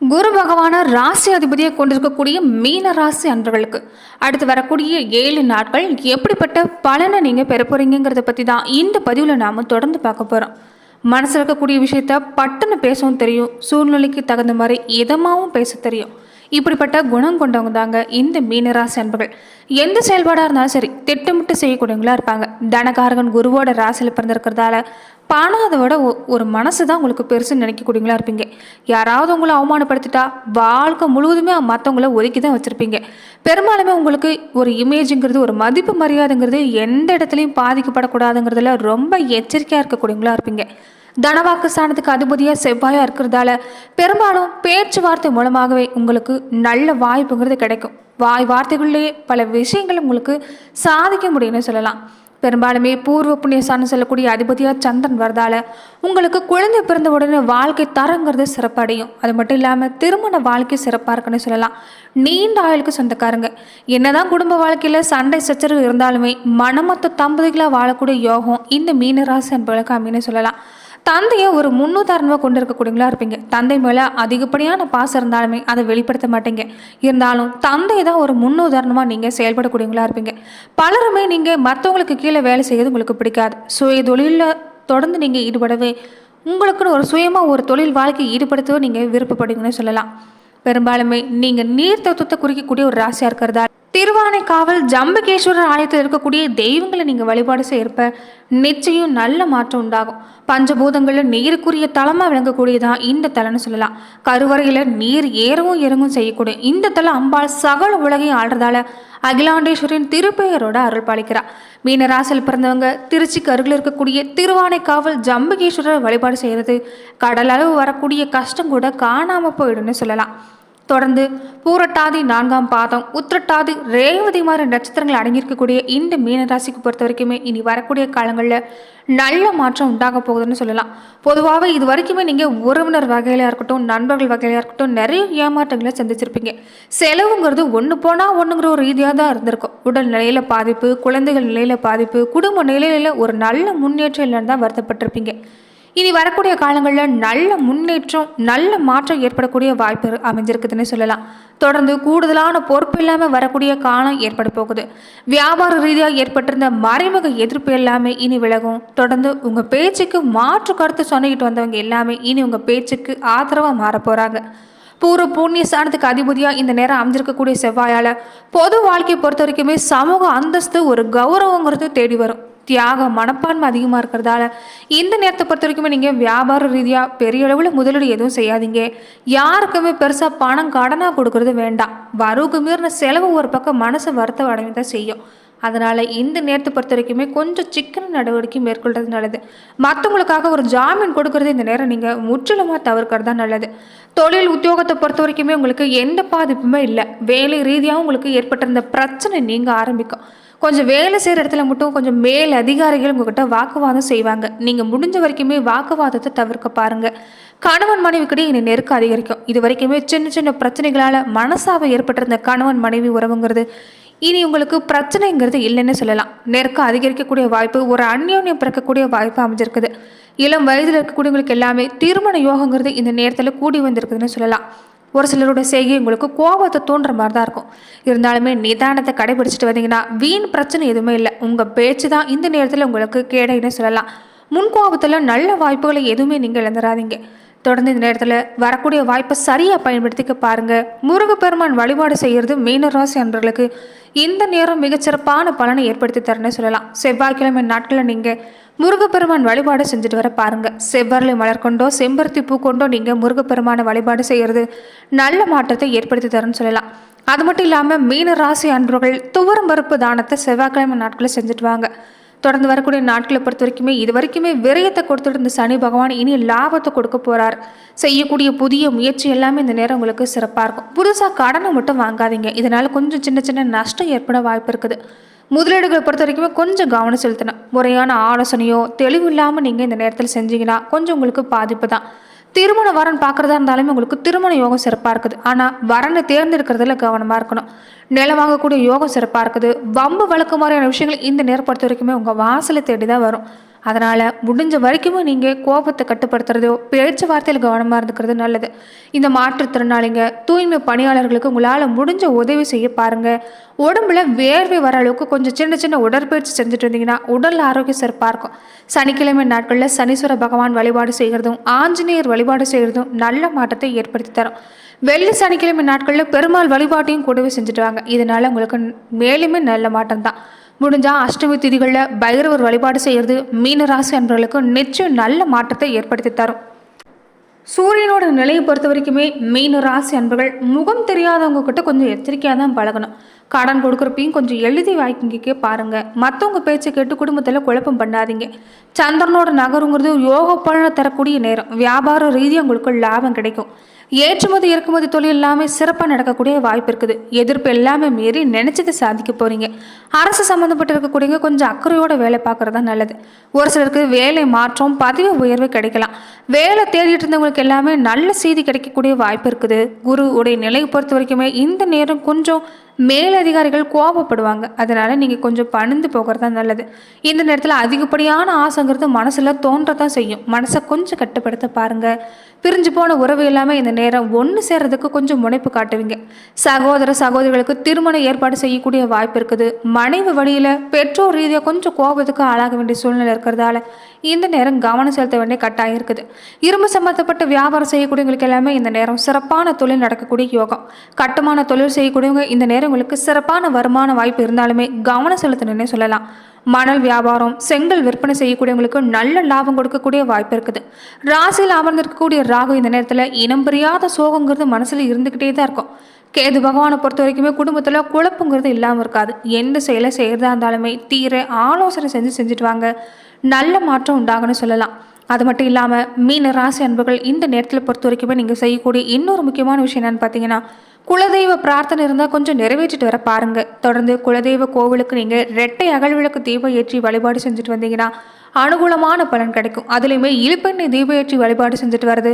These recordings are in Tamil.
குரு பகவான ராசி அதிபதியை கொண்டிருக்கக்கூடிய மீன ராசி அன்பர்களுக்கு அடுத்து வரக்கூடிய ஏழு நாட்கள் எப்படிப்பட்ட பலனை நீங்கள் பெற போறீங்கிறத பற்றி தான் இந்த பதிவில் நாம் தொடர்ந்து பார்க்க போகிறோம் மனசில் இருக்கக்கூடிய விஷயத்த பட்டுன்னு பேசவும் தெரியும். சூழ்நிலைக்கு தகுந்த மாதிரி இதமாகவும் பேச தெரியும். இப்படிப்பட்ட குணம் கொண்டவங்க தாங்க இந்த மீனராசி அன்பர்கள். எந்த செயல்பாடாக இருந்தாலும் சரி திட்டமிட்டு செய்யக்கூடியவங்களா இருப்பாங்க. தனகாரகன் குருவோட ராசியில் பிறந்திருக்கிறதால பணம் அதை விட ஒ- ஒரு மனசு தான் உங்களுக்கு பெருசு நினைக்கக்கூடியவங்களா இருப்பீங்க. யாராவது உங்களை அவமானப்படுத்திட்டா வாழ்க்கை முழுவதுமே மற்றவங்கள ஒதுக்கி தான் வச்சுருப்பீங்க. பெரும்பாலுமே உங்களுக்கு ஒரு இமேஜுங்கிறது ஒரு மதிப்பு மரியாதைங்கிறது எந்த இடத்துலையும் பாதிக்கப்படக்கூடாதுங்கிறதுல ரொம்ப எச்சரிக்கையாக இருக்கக்கூடியவங்களா இருப்பீங்க. தனவாக்கு ஸ்தானத்துக்கு அதிபதியாக செவ்வாயாக இருக்கிறதால பெரும்பாலும் பேச்சுவார்த்தை மூலமாகவே உங்களுக்கு நல்ல வாய்ப்புங்கிறது கிடைக்கும். வாய் வார்த்தைகளிலேயே பல விஷயங்கள் உங்களுக்கு சாதிக்க முடியும்னு சொல்லலாம். பெரும்பாலுமே பூர்வ புண்ணியசான்னு சொல்லக்கூடிய அதிபதியாக சந்திரன் வரதால உங்களுக்கு குழந்தை பிறந்த உடனே வாழ்க்கை தரங்கிறது சிறப்படையும். அது மட்டும் இல்லாமல் திருமண வாழ்க்கை சிறப்பாக இருக்குன்னு சொல்லலாம். நீண்ட ஆயுளுக்கு சொந்தக்காரங்க. என்னதான் குடும்ப வாழ்க்கையில் சண்டை சச்சரவு இருந்தாலுமே மனமொத்த தம்பதிகளாக வாழக்கூடிய யோகம் இந்த மீனராசி என்பவர்களுக்கு அமைன்னு சொல்லலாம். தந்தையை ஒரு முன்னுதாரணமாக கொண்டு இருக்கக்கூடியவங்களா இருப்பீங்க. தந்தை மேலே அதிகப்படியான பாசம் இருந்தாலுமே அதை வெளிப்படுத்த மாட்டீங்க. இருந்தாலும் தந்தை தான் ஒரு முன்னுதாரணமாக நீங்கள் செயல்படக்கூடியவங்களா இருப்பீங்க. பலருமே நீங்கள் மற்றவங்களுக்கு கீழே வேலை செய்யறது உங்களுக்கு பிடிக்காது. சுய தொழிலில் தொடர்ந்து நீங்கள் ஈடுபடவே உங்களுக்குன்னு ஒரு சுயமாக ஒரு தொழில் வாழ்க்கை ஈடுபடுத்தவே நீங்கள் விருப்பப்படுவீங்கன்னு சொல்லலாம். பெரும்பாலுமே நீங்கள் நீர் தத்துவத்தை குறிக்கக்கூடிய ஒரு ராசியாக இருக்கிறதா திருவானைக்காவல் ஜம்பகேஸ்வரர் ஆலயத்தில் இருக்கக்கூடிய தெய்வங்களை நீங்கள் வழிபாடு செய்யறப்ப நிச்சயம் நல்ல மாற்றம் உண்டாகும். பஞ்சபூதங்களில் நீருக்குரிய தலமாக விளங்கக்கூடியதான் இந்த தலம்னு சொல்லலாம். கருவறையில் நீர் ஏறவும் இறங்கும் செய்யக்கூடிய இந்த தலை அம்பாள் சகல உலகையும் ஆடுறதால அகிலாண்டேஸ்வரின் திருப்பெயரோட அருள் பாலிக்கிறார் மீனராசியில் பிறந்தவங்க திருச்சிக்கு அருகில் இருக்கக்கூடிய திருவானைக்காவல் ஜம்பகேஸ்வரர் வழிபாடு செய்கிறது கடலளவு வரக்கூடிய கஷ்டம் கூட காணாமல் போயிடும்னு சொல்லலாம். தொடர்ந்து பூரட்டாதி நான்காம் பாதம் உத்திரட்டாதி ரேவதி மாதிரி நட்சத்திரங்கள் அடங்கியிருக்கக்கூடிய இந்த மீனராசிக்கு பொறுத்த வரைக்குமே இனி வரக்கூடிய காலங்களில் நல்ல மாற்றம் உண்டாக போகுதுன்னு சொல்லலாம். பொதுவாகவே இது வரைக்குமே நீங்கள் உறவினர் வகையில இருக்கட்டும் நண்பர்கள் வகையில இருக்கட்டும் நிறைய ஏமாற்றங்களை சந்திச்சிருப்பீங்க. செலவுங்கிறது ஒன்று போனால் ஒன்றுங்கிற ஒரு ரீதியாக தான் இருந்திருக்கும். உடல் நிலையில் பாதிப்பு குழந்தைகள் நிலையில் பாதிப்பு குடும்ப நிலையில் ஒரு நல்ல முன்னேற்றம் இல்லைன்னு தான் வருத்தப்பட்டிருப்பீங்க. இனி வரக்கூடிய காலங்களில் நல்ல முன்னேற்றம் நல்ல மாற்றம் ஏற்படக்கூடிய வாய்ப்பு அமைஞ்சிருக்குதுன்னு சொல்லலாம். தொடர்ந்து கூடுதலான பொறுப்பு இல்லாமல் வரக்கூடிய காலம் ஏற்பட போகுது. வியாபார ரீதியாக ஏற்பட்டிருந்த மறைமுக எதிர்ப்பு எல்லாமே இனி விலகும். தொடர்ந்து உங்கள் பேச்சுக்கு மாற்று கருத்து சொன்னிக்கிட்டு வந்தவங்க எல்லாமே இனி உங்கள் பேச்சுக்கு ஆதரவாக மாற போகிறாங்க பூர்வ புண்ணிய ஸ்தானத்துக்கு அதிபதியாக இந்த நேரம் அமைஞ்சிருக்கக்கூடிய செவ்வாயால் பொது வாழ்க்கையை பொறுத்த வரைக்குமே சமூக அந்தஸ்து ஒரு கௌரவங்கிறது தேடி வரும். தியாக மனப்பான்மை அதிகமாக இருக்கிறதால இந்த நேரத்தை பொறுத்த வரைக்குமே நீங்கள் வியாபார ரீதியாக பெரிய அளவில் முதலீடு எதுவும் செய்யாதீங்க. யாருக்குமே பெருசாக பணம் கடனாக கொடுக்கறது வேண்டாம். வரவுக்கு மீறின செலவு ஒரு பக்கம் மனசு வருத்த அடைமை தான் செய்யும். அதனால் இந்த நேரத்தை பொறுத்த வரைக்குமே கொஞ்சம் சிக்கன நடவடிக்கை மேற்கொள்றது நல்லது. மற்றவங்களுக்காக ஒரு ஜாமீன் கொடுக்கறது இந்த நேரம் நீங்கள் முற்றிலுமாக தவிர்க்கிறது தான் நல்லது. தொழில் உத்தியோகத்தை பொறுத்த வரைக்குமே உங்களுக்கு எந்த பாதிப்புமே இல்லை. வேலை ரீதியாக உங்களுக்கு ஏற்பட்டிருந்த பிரச்சனை நீங்கள் ஆரம்பிக்கும். கொஞ்சம் வேலை செய்கிற இடத்துல மட்டும் கொஞ்சம் மேல் அதிகாரிகள் உங்ககிட்ட வாக்குவாதம் செய்வாங்க. நீங்கள் முடிஞ்ச வரைக்குமே வாக்குவாதத்தை தவிர்க்க பாருங்க. கணவன் மனைவிக்கிட்டே இனி நெருக்கம் அதிகரிக்கும். இது வரைக்குமே சின்ன சின்ன பிரச்சனைகளால் மனசாவை ஏற்பட்டிருந்த கணவன் மனைவி உறவுங்கிறது இனி உங்களுக்கு பிரச்சனைங்கிறது இல்லைன்னு சொல்லலாம். நெருக்கம் அதிகரிக்கக்கூடிய வாய்ப்பு ஒரு அந்யோன்யம் பிறக்கக்கூடிய வாய்ப்பு அமைஞ்சிருக்குது. இளம் வயதில் இருக்கக்கூடியவங்களுக்கு எல்லாமே திருமண யோகங்கிறது இந்த நேரத்தில் கூடி வந்திருக்குதுன்னு சொல்லலாம். ஒரு சிலரோட செய்கை உங்களுக்கு கோபத்தை தோன்ற மாதிரி தான் இருக்கும். இருந்தாலுமே நிதானத்தை கடைபிடிச்சிட்டு வந்தீங்கன்னா வீண் பிரச்சனை எதுவுமே இல்லை. உங்கள் பேச்சு தான் இந்த நேரத்தில் உங்களுக்கு கேடைன்னு சொல்லலாம். முன்கோபத்தில் நல்ல வாய்ப்புகளை எதுவுமே நீங்கள் இழந்துடாதீங்க தொடர்ந்து இந்த நேரத்தில் வரக்கூடிய வாய்ப்பை சரியாக பயன்படுத்திக்க பாருங்கள் முருகப்பெருமான் வழிபாடு செய்கிறது மீனராசி அன்பர்களுக்கு இந்த நேரம் மிகச்சிறப்பான பலனை ஏற்படுத்தி தரேன்னு சொல்லலாம். செவ்வாய்க்கிழமை நாட்களில் நீங்கள் முருகப்பெருமான் வழிபாடு செஞ்சுட்டு வர பாருங்கள் செவ்வரளை மலர் கொண்டோ செம்பருத்தி பூ கொண்டோ நீங்கள் முருகப்பெருமான வழிபாடு செய்கிறது நல்ல மாற்றத்தை ஏற்படுத்தி தரேன்னு சொல்லலாம். அது மட்டும் இல்லாமல் மீன ராசி அன்பர்கள் துவரம் பருப்பு தானத்தை செவ்வாய்க்கிழமை நாட்களில் செஞ்சுட்டு வாங்க. தொடர்ந்து வரக்கூடிய நாட்களை பொறுத்த வரைக்குமே இது வரைக்குமே விரயத்தை கொடுத்துட்டு இருந்த சனி பகவான் இனி லாபத்தை கொடுக்க போகிறார் செய்யக்கூடிய புதிய முயற்சி எல்லாமே இந்த நேரம் உங்களுக்கு சிறப்பாக இருக்கும். புதுசாக கடனை மட்டும் வாங்காதீங்க. இதனால் கொஞ்சம் சின்ன சின்ன நஷ்டம் ஏற்பட வாய்ப்பு இருக்குது. முதலீடுகளை பொறுத்த வரைக்குமே கொஞ்சம் கவனம் செலுத்தணும். முறையான ஆலோசனையோ தெளிவு இல்லாமல் நீங்கள் இந்த நேரத்தில் செஞ்சீங்கன்னா கொஞ்சம் உங்களுக்கு பாதிப்பு தான். திருமண வரன் பார்க்குறதா இருந்தாலுமே உங்களுக்கு திருமண யோகம் சிறப்பாக இருக்குது. ஆனால் வரனை தேர்ந்தெடுக்கிறதுல கவனமாக இருக்கணும். நிலம் வாங்கக்கூடிய யோகம் சிறப்பாக இருக்குது. வம்பு வழக்கு மாதிரியான விஷயங்கள் இந்த நேரம் பொறுத்த வரைக்குமே உங்கள் வாசலை தேடி தான் வரும். அதனால் முடிஞ்ச வரைக்குமே நீங்கள் கோபத்தை கட்டுப்படுத்துறதோ பேச்சுவார்த்தையில் கவனமாக இருந்துக்கிறது நல்லது. இந்த மாற்றுத்திறனாளிங்க தூய்மை பணியாளர்களுக்கு உங்களால் முடிஞ்ச உதவி செய்ய பாருங்கள் உடம்புல வேர்வை வர அளவுக்கு கொஞ்சம் சின்ன சின்ன உடற்பயிற்சி செஞ்சுட்டு இருந்தீங்கன்னா உடல் ஆரோக்கியம் சிறப்பாக இருக்கும். சனிக்கிழமை நாட்களில் சனீஸ்வர பகவான் வழிபாடு செய்கிறதும் ஆஞ்சநேயர் வழிபாடு செய்கிறதும் நல்ல மாற்றத்தை ஏற்படுத்தி தரும். வெள்ளி சனிக்கிழமை நாட்களில் பெருமாள் வழிபாட்டையும் கூடவே செஞ்சுட்டு வாங்க. இதனால் உங்களுக்கு மேலுமே நல்ல மாற்றம் தான் முடிஞ்சால் அஷ்டமி திதிகளில் பைரவர் வழிபாடு செய்கிறது மீனராசி அன்பர்களுக்கு நிச்சயம் நல்ல மாற்றத்தை ஏற்படுத்தி தரும் சூரியனோட நிலையை பொறுத்த வரைக்குமே மீன ராசி அன்பர்கள் முகம் தெரியாதவங்க கிட்ட கொஞ்சம் எச்சரிக்கையாக தான் பழகணும். கடன் கொடுக்குறப்பையும் கொஞ்சம் எழுதி வாங்கிக்க பாருங்க. மற்றவங்க பேச்சை கேட்டு குடும்பத்தில் குழப்பம் பண்ணாதீங்க. சந்திரனோட நகருங்கிறது யோக பலனை தரக்கூடிய நேரம். வியாபார ரீதியாக உங்களுக்கு லாபம் கிடைக்கும். ஏற்றுமதி இறக்குமதி தொழில் எல்லாமே சிறப்பாக நடக்கக்கூடிய வாய்ப்பு இருக்குது. எதிர்ப்பு எல்லாமே மீறி நினைச்சதை சாதிக்க போகிறீங்க அரசு சம்மந்தப்பட்டு இருக்கக்கூடியவங்க கொஞ்சம் அக்கறையோட வேலை பார்க்குறது தான் நல்லது. ஒரு சிலருக்கு வேலை மாற்றம் பதவி உயர்வு கிடைக்கலாம். வேலை தேடிட்டு இருந்தவங்களுக்கு எல்லாமே நல்ல செய்தி கிடைக்கக்கூடிய வாய்ப்பு இருக்குது. குரு உடைய நிலையை பொறுத்த வரைக்குமே இந்த நேரம் கொஞ்சம் மேலதிகாரிகள் கோபப்படுவாங்க. அதனால் நீங்கள் கொஞ்சம் பணிந்து போகிறது தான் நல்லது. இந்த நேரத்தில் அதிகப்படியான ஆசைங்கிறது மனசில் தோன்றதான் செய்யும். மனசை கொஞ்சம் கட்டுப்படுத்த பாருங்கள் பிரிஞ்சு போன உறவு எல்லாமே இந்த நேரம் ஒன்று சேர்றதுக்கு கொஞ்சம் முனைப்பு காட்டுவீங்க. சகோதர சகோதரிகளுக்கு திருமணம் ஏற்பாடு செய்யக்கூடிய வாய்ப்பு இருக்குது. மனைவி வழியில் பெற்றோர் ரீதியாக கொஞ்சம் கோபத்துக்கு ஆளாக வேண்டிய சூழ்நிலை இருக்கிறதால இந்த நேரம் கவனம் செலுத்த வேண்டிய கட்டாயம் இருக்குது. இரும்பு சம்பந்தப்பட்ட வியாபாரம் செய்யக்கூடியவங்களுக்கு எல்லாமே இந்த நேரம் சிறப்பான தொழில் நடக்கக்கூடிய யோகம். கட்டுமான தொழில் செய்யக்கூடியவங்க இந்த நேரம் நேரங்களுக்கு சிறப்பான வருமான வாய்ப்பு இருந்தாலுமே கவனம் செலுத்தணும்னே சொல்லலாம். மணல் வியாபாரம் செங்கல் விற்பனை செய்யக்கூடியவங்களுக்கு நல்ல லாபம் கொடுக்கக்கூடிய வாய்ப்பு இருக்குது. ராசியில் அமர்ந்திருக்கக்கூடிய ராகு இந்த நேரத்தில் இனம் புரியாத சோகங்கிறது மனசில் இருந்துக்கிட்டே தான் இருக்கும். கேது பகவானை பொறுத்த வரைக்குமே குடும்பத்தில் குழப்பங்கிறது இல்லாமல் இருக்காது. எந்த செயலை செய்கிறதா இருந்தாலுமே தீர ஆலோசனை செஞ்சு செஞ்சுட்டு வாங்க. நல்ல மாற்றம் உண்டாகுன்னு சொல்லலாம். அது மட்டும் இல்லாமல் மீன ராசி அன்புகள் இந்த நேரத்தில் பொறுத்த வரைக்குமே நீங்கள் செய்யக்கூடிய இன்னொரு முக்கியமான விஷயம் என்னன்னு பார்த்தீங்கன்னா குலதெய்வ பிரார்த்தனை இருந்தால் கொஞ்சம் நிறைவேற்றிட்டு வர பாருங்கள் தொடர்ந்து குலதெய்வ கோவிலுக்கு நீங்கள் ரெட்டை அகல் விளக்கு தீபம் ஏற்றி வழிபாடு செஞ்சுட்டு வந்தீங்கன்னா அனுகூலமான பலன் கிடைக்கும். அதுலேயுமே இழுப்பெண்ணை தீபம் ஏற்றி வழிபாடு செஞ்சுட்டு வர்றது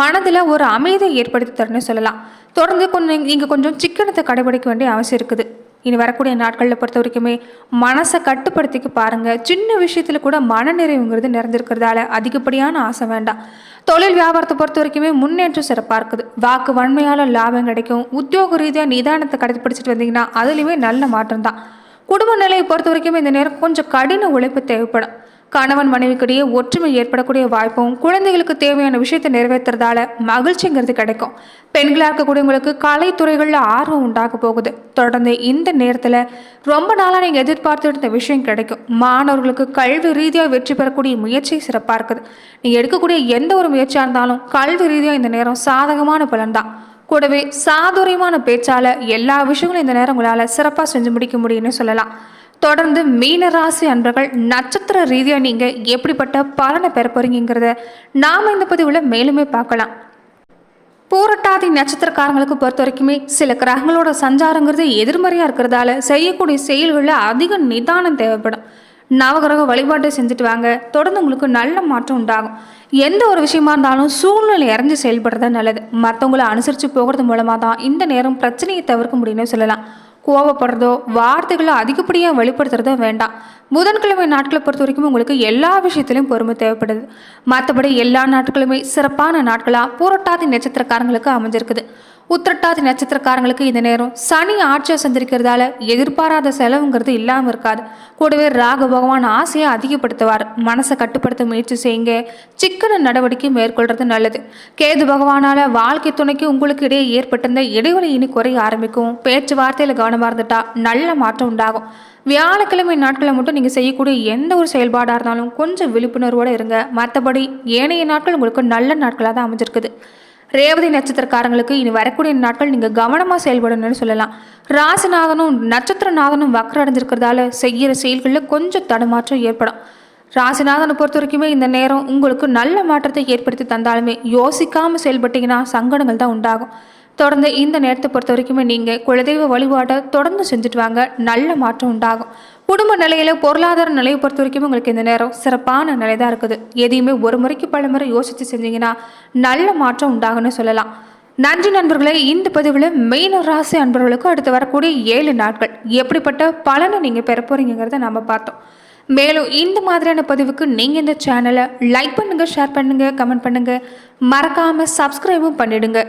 மனதில் ஒரு அமைதியை ஏற்படுத்தி தரணும்னு சொல்லலாம். தொடர்ந்து கொஞ்சம் நீங்கள் கொஞ்சம் சிக்கனத்தை கடைபிடிக்க வேண்டிய அவசியம் இருக்குது. இனி வரக்கூடிய நாட்களில் பொறுத்த வரைக்குமே மனசை கட்டுப்படுத்திக்க பாருங்கள் சின்ன விஷயத்தில் கூட மனநிறைவுங்கிறது நிறைஞ்சிருக்கிறதால அதிகப்படியான ஆசை வேண்டாம். தொழில் வியாபாரத்தை பொறுத்த வரைக்குமே முன்னேற்றம் சிறப்பாக இருக்குது வாக்கு வன்மையால் லாபம் கிடைக்கும். உத்தியோக ரீதியாக நிதானத்தை கடைபிடிச்சிட்டு வந்தீங்கன்னா அதுலேயுமே நல்ல மாற்றம் தான் குடும்ப நிலையை பொறுத்த வரைக்குமே இந்த நேரம் கொஞ்சம் கடின உழைப்பு தேவைப்படும். கணவன் மனைவிக்கிடையே ஒற்றுமை ஏற்படக்கூடிய வாய்ப்பும் குழந்தைகளுக்கு தேவையான விஷயத்தை நிறைவேற்றுறதால மகிழ்ச்சிங்கிறது கிடைக்கும். பெண்களாக இருக்கக்கூடியவங்களுக்கு கலைத்துறைகளில் ஆர்வம் உண்டாக போகுது. தொடர்ந்து இந்த நேரத்தில் ரொம்ப நாளாக நீங்கள் எதிர்பார்த்துட்டு இருந்த விஷயம் கிடைக்கும். மாணவர்களுக்கு கல்வி ரீதியாக வெற்றி பெறக்கூடிய முயற்சி சிறப்பாக இருக்குது. நீங்கள் எடுக்கக்கூடிய எந்த ஒரு முயற்சியாக இருந்தாலும் கல்வி ரீதியாக இந்த நேரம் சாதகமான பலன் தான். கூடவே சாதுரியமான பேச்சால் எல்லா விஷயங்களும் இந்த நேரம் உங்களால் சிறப்பாக செஞ்சு முடிக்க முடியும்னு சொல்லலாம். தொடர்ந்து மீனராசி அன்பர்கள் நட்சத்திர ரீதியாக நீங்கள் எப்படிப்பட்ட பலனை பெற போறீங்கிறத நாம் இந்த பதிவில் மேலுமே பார்க்கலாம். பூரட்டாதி நட்சத்திரக்காரங்களுக்கு பொறுத்த வரைக்குமே சில கிரகங்களோட சஞ்சாரங்கிறது எதிர்மறையாக இருக்கிறதால செய்யக்கூடிய செயல்களில் அதிக நிதானம் தேவைப்படும். நவகிரக வழிபாட்டை செஞ்சுட்டு வாங்க. தொடர்ந்து உங்களுக்கு நல்ல மாற்றம் உண்டாகும். எந்த ஒரு விஷயமா இருந்தாலும் சூழ்நிலை இறஞ்சி செயல்படுறது நல்லது. மற்றவங்களை அனுசரித்து போகிறது மூலமாக தான் இந்த நேரம் பிரச்சனையை தவிர்க்க முடியும்னு சொல்லலாம். கோவப்படுறதோ வார்த்தைகளை அதிகப்படியாக வெளிப்படுத்துறதோ வேண்டாம். புதன்கிழமை நாட்களை பொறுத்த வரைக்கும் உங்களுக்கு எல்லா விஷயத்திலையும் பொறுமை தேவைப்படுது. மற்றபடி எல்லா நாட்களுமே சிறப்பான நாட்களாக பூரட்டாதி நட்சத்திரக்காரங்களுக்கு அமைஞ்சிருக்குது. உத்திரட்டாதி நட்சத்திரக்காரங்களுக்கு இந்த நேரம் சனி ஆட்சியை சந்திருக்கிறதால எதிர்பாராத செலவுங்கிறது இல்லாமல் இருக்காது. கூடவே ராகு பகவான் ஆசையை அதிகப்படுத்துவார். மனசை கட்டுப்படுத்த முயற்சி செய்யுங்க. சிக்கன நடவடிக்கை மேற்கொள்றது நல்லது. கேது பகவானால வாழ்க்கை துணைக்கு உங்களுக்கு இடையே ஏற்பட்டிருந்த இடைவெளி இனி குறைய ஆரம்பிக்கும். பேச்சுவார்த்தையில் கவனமாக இருந்துட்டா நல்ல மாற்றம் உண்டாகும். வியாழக்கிழமை நாட்களை மட்டும் நீங்கள் செய்யக்கூடிய எந்த ஒரு செயல்பாடாக இருந்தாலும் கொஞ்சம் விழிப்புணர்வோடு இருங்க. மற்றபடி ஏனைய நாட்கள் உங்களுக்கு நல்ல நாட்களாக தான் அமைஞ்சிருக்குது. ரேவதி நட்சத்திரக்காரங்களுக்கு இனி வரக்கூடிய நாட்கள் நீங்கள் கவனமாக செயல்படணும்னு சொல்லலாம். ராசிநாதனும் நட்சத்திரநாதனும் வக்கர அடைஞ்சிருக்கிறதால செய்கிற செயல்களில் கொஞ்சம் தடுமாற்றம் ஏற்படும். ராசிநாதனை பொறுத்த வரைக்குமே இந்த நேரம் உங்களுக்கு நல்ல மாற்றத்தை ஏற்படுத்தி தந்தாலுமே யோசிக்காமல் செயல்பட்டீங்கன்னா சங்கடங்கள் தான் உண்டாகும். தொடர்ந்து இந்த நேரத்தை பொறுத்த வரைக்குமே நீங்கள் குலதெய்வ வழிபாட்டை தொடர்ந்து செஞ்சுட்டு வாங்க நல்ல மாற்றம் உண்டாகும். குடும்ப நிலையில பொருளாதார நிலையை பொறுத்த வரைக்கும் உங்களுக்கு இந்த நேரம் சிறப்பான நிலை தான் இருக்குது. எதையுமே ஒரு முறைக்கு பல முறை யோசித்து செஞ்சீங்கன்னா நல்ல மாற்றம் உண்டாகும்னு சொல்லலாம். நன்றி நண்பர்களே இந்த பதிவில் மெயின் ராசி அன்பர்களுக்கு அடுத்து வரக்கூடிய ஏழு நாட்கள் எப்படிப்பட்ட பலனை நீங்கள் பெற போகிறீங்கிறத நம்ம பார்த்தோம். மேலும் இந்த மாதிரியான பதிவுக்கு நீங்கள் இந்த சேனலை லைக் பண்ணுங்கள் ஷேர் பண்ணுங்கள் கமெண்ட் பண்ணுங்கள் மறக்காமல் சப்ஸ்கிரைபும் பண்ணிவிடுங்க